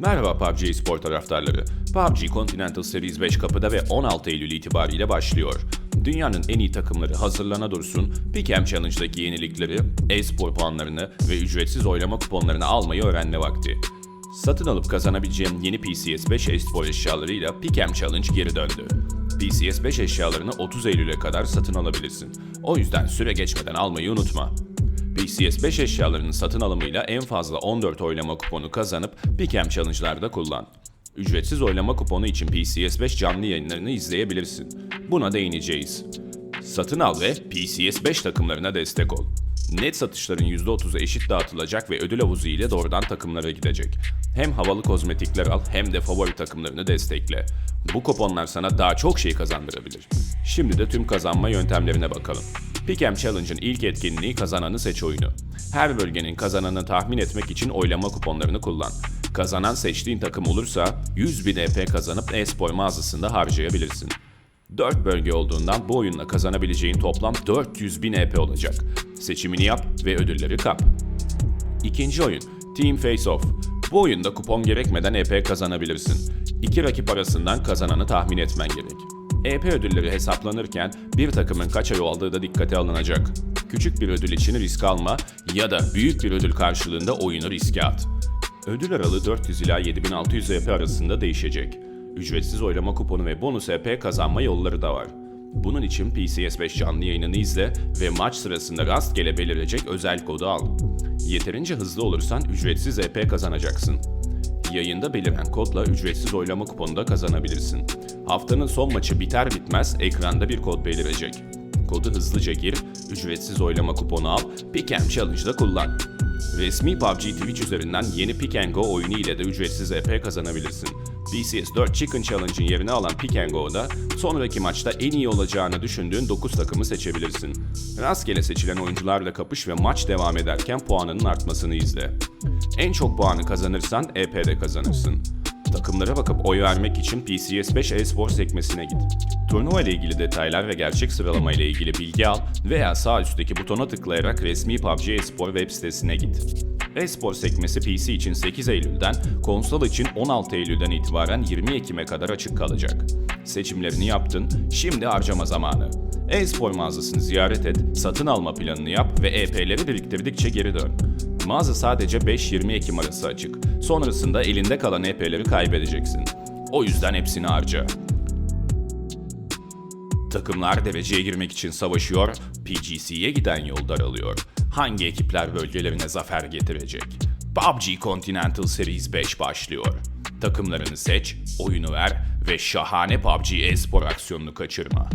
Merhaba PUBG Spor taraftarları. PUBG Continental Series 5 kapıda ve 16 Eylül itibariyle başlıyor. Dünyanın en iyi takımları hazırlana dursun, Pick'em Challenge'daki yenilikleri, e-spor puanlarını ve ücretsiz oylama kuponlarını almayı öğrenme vakti. Satın alıp kazanabileceğim yeni PCS 5 e-spor eşyalarıyla Pick'em Challenge geri döndü. PCS 5 eşyalarını 30 Eylül'e kadar satın alabilirsin. O yüzden süre geçmeden almayı unutma. PCS 5 eşyalarının satın alımıyla en fazla 14 oylama kuponu kazanıp Pick'em Challenge'larda kullan. Ücretsiz oylama kuponu için PCS 5 canlı yayınlarını izleyebilirsin. Buna değineceğiz. Satın al ve PCS 5 takımlarına destek ol. Net satışların %30'u eşit dağıtılacak ve ödül havuzu ile doğrudan takımlara gidecek. Hem havalı kozmetikler al hem de favori takımlarını destekle. Bu kuponlar sana daha çok şey kazandırabilir. Şimdi de tüm kazanma yöntemlerine bakalım. Pick'em Challenge'ın ilk etkinliği kazananı seç oyunu. Her bölgenin kazananını tahmin etmek için oylama kuponlarını kullan. Kazanan seçtiğin takım olursa 100 bin EP kazanıp e-spor mağazasında harcayabilirsin. 4 bölge olduğundan bu oyunla kazanabileceğin toplam 400 bin EP olacak. Seçimini yap ve ödülleri kap. İkinci oyun Team Face Off. Bu oyunda kupon gerekmeden EP kazanabilirsin. İki rakip arasından kazananı tahmin etmen gerek. EP ödülleri hesaplanırken bir takımın kaç ay aldığı da dikkate alınacak. Küçük bir ödül için risk alma ya da büyük bir ödül karşılığında oyunu riske at. Ödül aralığı 400 ila 7600 EP arasında değişecek. Ücretsiz oylama kuponu ve bonus EP kazanma yolları da var. Bunun için PCS 5 canlı yayınını izle ve maç sırasında rastgele belirecek özel kodu al. Yeterince hızlı olursan ücretsiz EP kazanacaksın. Yayında beliren kodla ücretsiz oylama kuponu da kazanabilirsin. Haftanın son maçı biter bitmez ekranda bir kod belirecek. Kodu hızlıca gir, ücretsiz oylama kuponu al, Pick and Challenge'da kullan. Resmi PUBG Twitch üzerinden yeni Pick and Go oyunu ile de ücretsiz EP kazanabilirsin. BCS 4 Chicken Challenge'ın yerini alan Pick and Go'da sonraki maçta en iyi olacağını düşündüğün 9 takımı seçebilirsin. Rastgele seçilen oyuncularla kapış ve maç devam ederken puanının artmasını izle. En çok puanı kazanırsan EP'de kazanırsın. Takımlara bakıp oy vermek için PCS 5 e-spor sekmesine git. Turnuva ile ilgili detaylar ve gerçek sıralama ile ilgili bilgi al veya sağ üstteki butona tıklayarak resmi PUBG e-spor web sitesine git. E-spor sekmesi PC için 8 Eylül'den, konsol için 16 Eylül'den itibaren 20 Ekim'e kadar açık kalacak. Seçimlerini yaptın, şimdi harcama zamanı. E-spor mağazasını ziyaret et, satın alma planını yap ve EP'leri biriktirdikçe geri dön. Mağaza sadece 5-20 Ekim arası açık. Sonrasında elinde kalan EP'leri kaybedeceksin. O yüzden hepsini harca. Takımlar dereceye girmek için savaşıyor, PGC'ye giden yol daralıyor. Hangi ekipler bölgelerine zafer getirecek? PUBG Continental Series 5 başlıyor. Takımlarını seç, oyunu ver ve şahane PUBG e-spor aksiyonunu kaçırma.